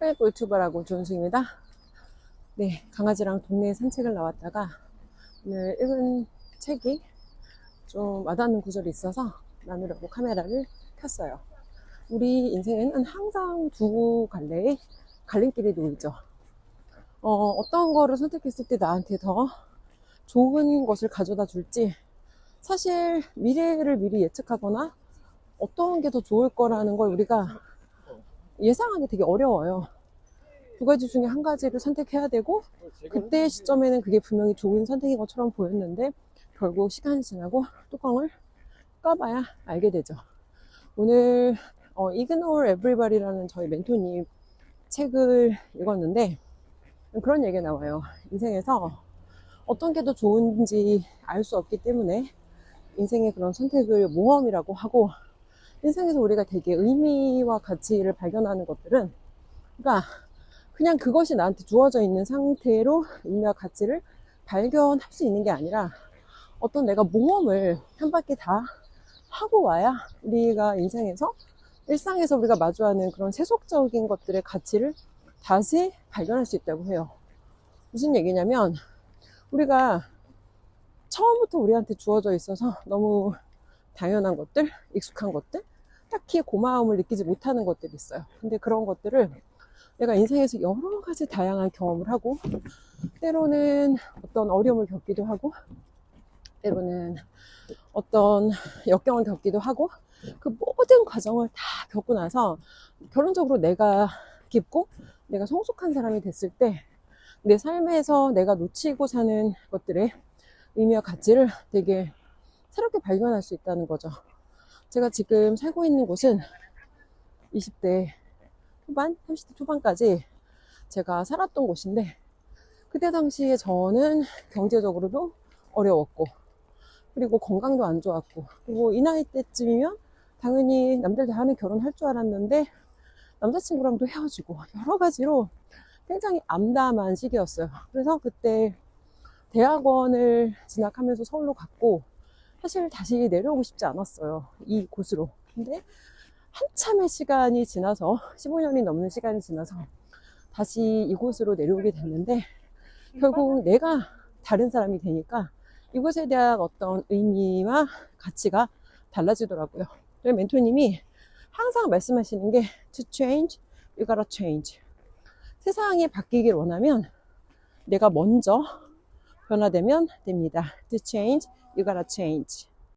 빼고 유튜버라고 조은수입니다. 네, 강아지랑 동네 산책을 나왔다가 오늘 읽은 책이 좀 와닿는 구절이 있어서 나누려고 카메라를 켰어요. 우리 인생에는 항상 두 갈래의 갈림길이 놓이죠. 어, 어떤 거를 선택했을 때 나한테 더 좋은 것을 가져다 줄지 사실 미래를 미리 예측하거나 어떤 게 더 좋을 거라는 걸 우리가 예상하기 되게 어려워요. 두 가지 중에 한 가지를 선택해야 되고 그때 시점에는 그게 분명히 좋은 선택인 것처럼 보였는데 결국 시간이 지나고 뚜껑을 까봐야 알게 되죠. 오늘 어, Ignore Everybody라는 저희 멘토님 책을 읽었는데 그런 얘기가 나와요. 인생에서 어떤 게 더 좋은지 알 수 없기 때문에 인생의 그런 선택을 모험이라고 하고 인생에서 우리가 되게 의미와 가치를 발견하는 것들은 그러니까 그냥 그것이 나한테 주어져 있는 상태로 의미와 가치를 발견할 수 있는 게 아니라 어떤 내가 모험을 한 바퀴 다 하고 와야 우리가 인생에서 일상에서 우리가 마주하는 그런 세속적인 것들의 가치를 다시 발견할 수 있다고 해요. 무슨 얘기냐면 우리가 처음부터 우리한테 주어져 있어서 너무 당연한 것들, 익숙한 것들, 딱히 고마움을 느끼지 못하는 것들이 있어요. 근데 그런 것들을 내가 인생에서 여러 가지 다양한 경험을 하고, 때로는 어떤 어려움을 겪기도 하고, 때로는 어떤 역경을 겪기도 하고, 그 모든 과정을 다 겪고 나서 결론적으로 내가 깊고 내가 성숙한 사람이 됐을 때 내 삶에서 내가 놓치고 사는 것들의 의미와 가치를 되게 새롭게 발견할 수 있다는 거죠. 제가 지금 살고 있는 곳은 20대 초반, 30대 초반까지 제가 살았던 곳인데 그때 당시에 저는 경제적으로도 어려웠고 그리고 건강도 안 좋았고 그리고 이 나이 때쯤이면 당연히 남들 다 하는 결혼할 줄 알았는데 남자친구랑도 헤어지고 여러 가지로 굉장히 암담한 시기였어요. 그래서 그때 대학원을 진학하면서 서울로 갔고 사실 다시 내려오고 싶지 않았어요. 이 곳으로. 근데 한참의 시간이 지나서 15년이 넘는 시간이 지나서 다시 이곳으로 내려오게 됐는데 결국 내가 다른 사람이 되니까 이곳에 대한 어떤 의미와 가치가 달라지더라고요. 저희 멘토님이 항상 말씀하시는 게 to change, you gotta change. 세상이 바뀌길 원하면 내가 먼저 변화되면 됩니다. To change, you gotta change.